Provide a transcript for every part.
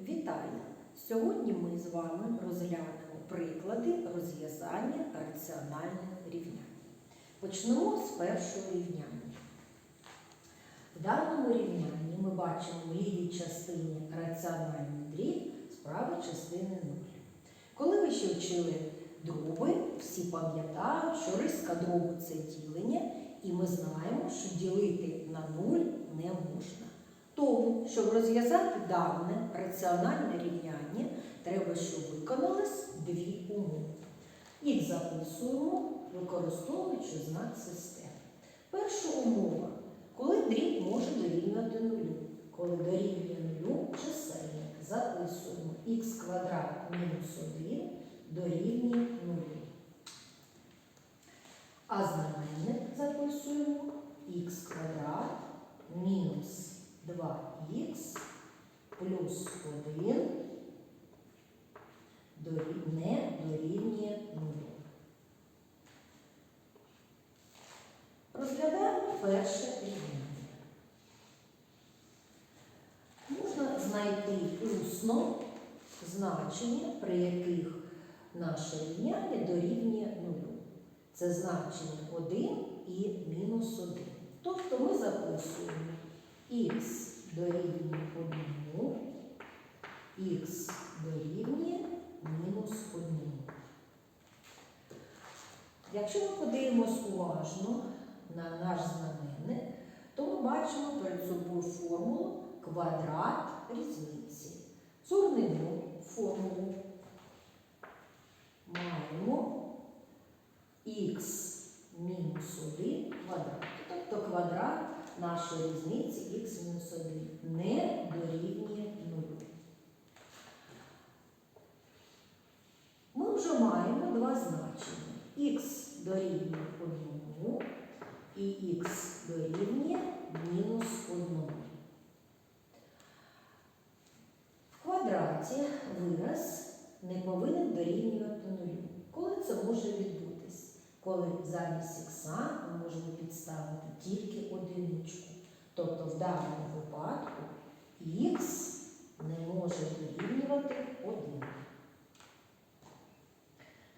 Вітаю! Сьогодні ми з вами розглянемо приклади розв'язання раціональних рівнянь. Почнемо з першого рівняння. В даному рівнянні ми бачимо в лівій частині раціональний дріб з правої частини 0. Коли ви ще вчили дроби, всі пам'ятають, що риска дробу це ділення, і ми знаємо, що ділити на 0 не можна. Тому, щоб розв'язати дане раціональне рівняння, треба, щоб виконалось дві умови. Їх записуємо, використовуючи знак системи. Перша умова, коли дріб може дорівнювати нулю. Коли дорівнює нулю чисельник, записуємо х квадрат мінус 1 дорівнює нулю. А знаменник записуємо х квадрат мінус 2х плюс 1 не дорівнює 0. Розглядаємо перше рівняння. Можна знайти усно значення, при яких наше рівняння дорівнює 0. Це значення 1 і мінус 1. Тобто ми записуємо х дорівнює 1, х дорівнює мінус 1. Якщо ми подивимось уважно на наш знаменник, то ми бачимо перед собою формулу квадрат різниці. Згорнемо формулу. Маємо х мінус 1 квадрат. Тобто нашої різниці х мінус 1 не дорівнює 0. Ми вже маємо два значення. х дорівнює 1 і х дорівнює мінус 1. В квадраті вираз не повинен дорівнювати нулю. Коли це може відбутись? Коли замість ікса ми можемо підставити тільки одиничку. Тобто в даному випадку х не може дорівнювати 1.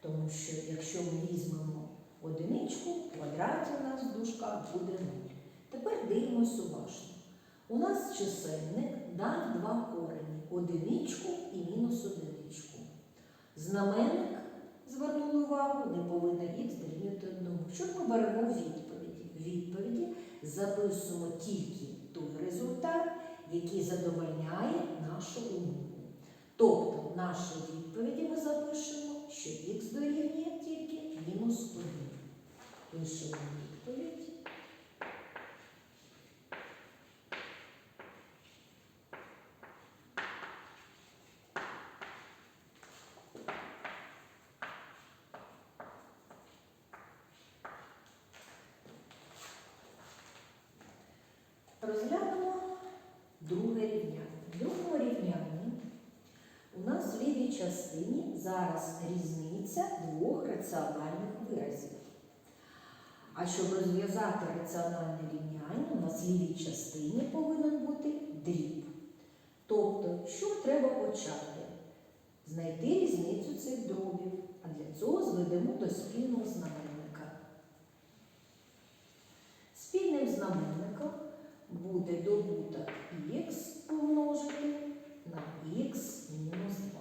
Тому що якщо ми візьмемо одиничку, в квадраті у нас в дужках буде 0. Тепер дивимось уважно. У нас чисельник дав два корені одиничку і мінус одиничку. Знаменник, звернули увагу, не повинен х дорівнювати одному. Що ми беремо відповіді? Відповіді записуємо тільки той результат, який задовольняє нашу умову. Тобто в нашій відповіді ми запишемо, що х дорівнює тільки мінус 1. Пишемо відповідь. Розглянемо друге рівняння. В другому рівнянні у нас в лівій частині зараз різниця двох раціональних виразів. А щоб розв'язати раціональне рівняння, у нас лівій частині повинен бути дріб. Тобто, що треба почати? Знайти різницю цих дробів. А для цього зведемо до спільного знаменника. Спільним знаменником буде добуток х помножити на х мінус 2.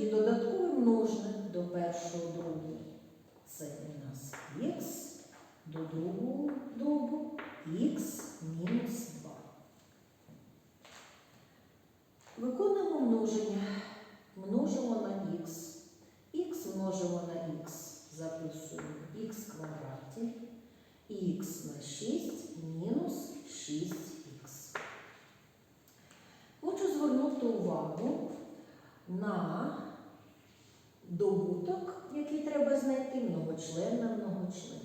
Тоді додатковий множник до першого дробу це у нас х, до другого дробу х мінус 2. Виконуємо множення. Множимо на х. х множимо на х, записуємо х квадраті. х на 6 мінус 6х. Хочу звернути увагу на добуток, який треба знайти многочлен на многочлен.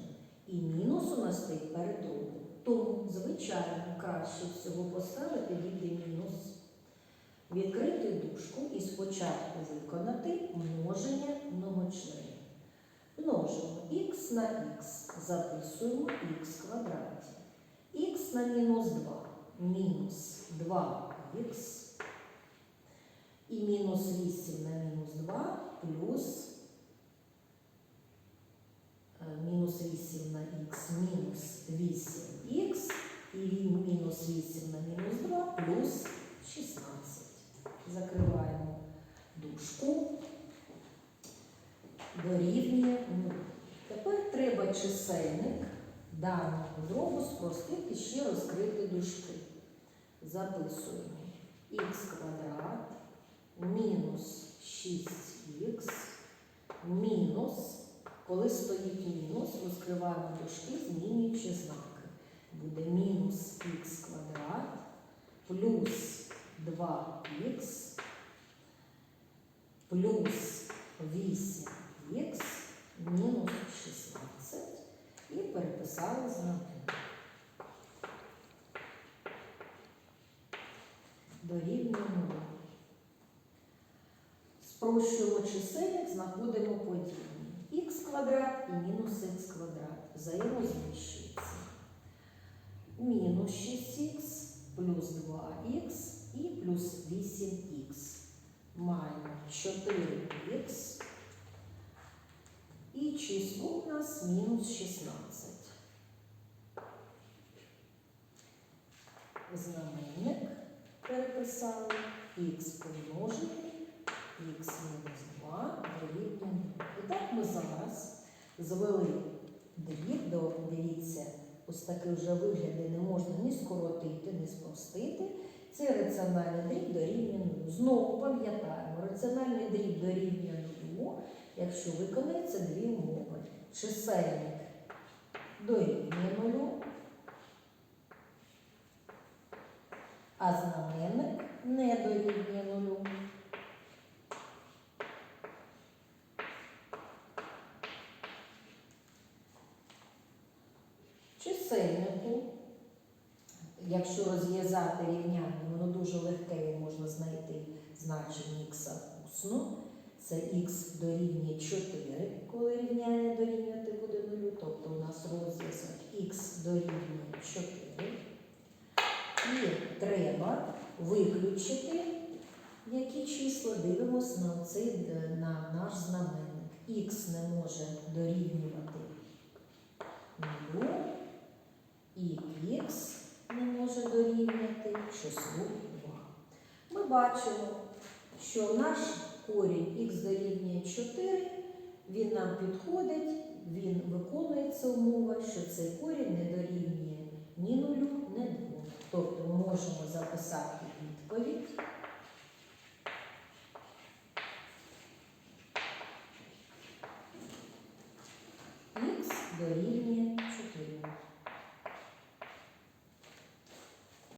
І мінус у нас стоїть перед другом. Тому, звичайно, краще всього поставити віде мінус. Відкрити дужку і спочатку виконати множення многочленів. Множимо х на х, записуємо х квадраті. х на мінус 2 мінус 2х. І мінус 8 на мінус 2 плюс е, мінус 8 на х мінус 8х і мінус 8 на мінус 2 плюс 16. Закриваємо дужку. Дорівнює 0. Тепер треба чисельник даного дробу спростити ще розкрити дужки. Записуємо х квадрат мінус 6х мінус, коли стоїть мінус, розкриваємо дужки, змінюючи знаки. Буде мінус х квадрат плюс 2х плюс 8х мінус 16 і переписали знаменник. Дорівнює 0. Спрощуємо чисельник, знаходимо подібні. х квадрат і мінус х квадрат взаємозміщуються. Мінус 6х плюс 2х і плюс 8х. Маємо 4х. І число у нас мінус 16. Знаменник переписали х помножити, х мінус 2 дорівнює 0. І так ми зараз звели дріб до, дивіться, ось такий вже вигляд, не можна ні скоротити, ні спростити. Це раціональний дріб дорівнює 0. Знову пам'ятаємо, раціональний дріб дорівнює 0, якщо виконується дві умови. Чисельник дорівнює 0, а знаменник не дорівнює 0. Якщо розв'язати рівняння, воно дуже легке і можна знайти значення х усно. Це х дорівнює 4, коли рівняння дорівнювати буде 0, тобто у нас розв'язок х дорівнює 4. І треба виключити які числа дивимося на, цей, на наш знаменник. Х не може дорівнювати 0, і х не може дорівняти числу 2. Ми бачимо, що наш корінь х дорівнює 4, він нам підходить, він виконується умова, що цей корінь не дорівнює ні нулю, ні 2. Тобто ми можемо записати відповідь.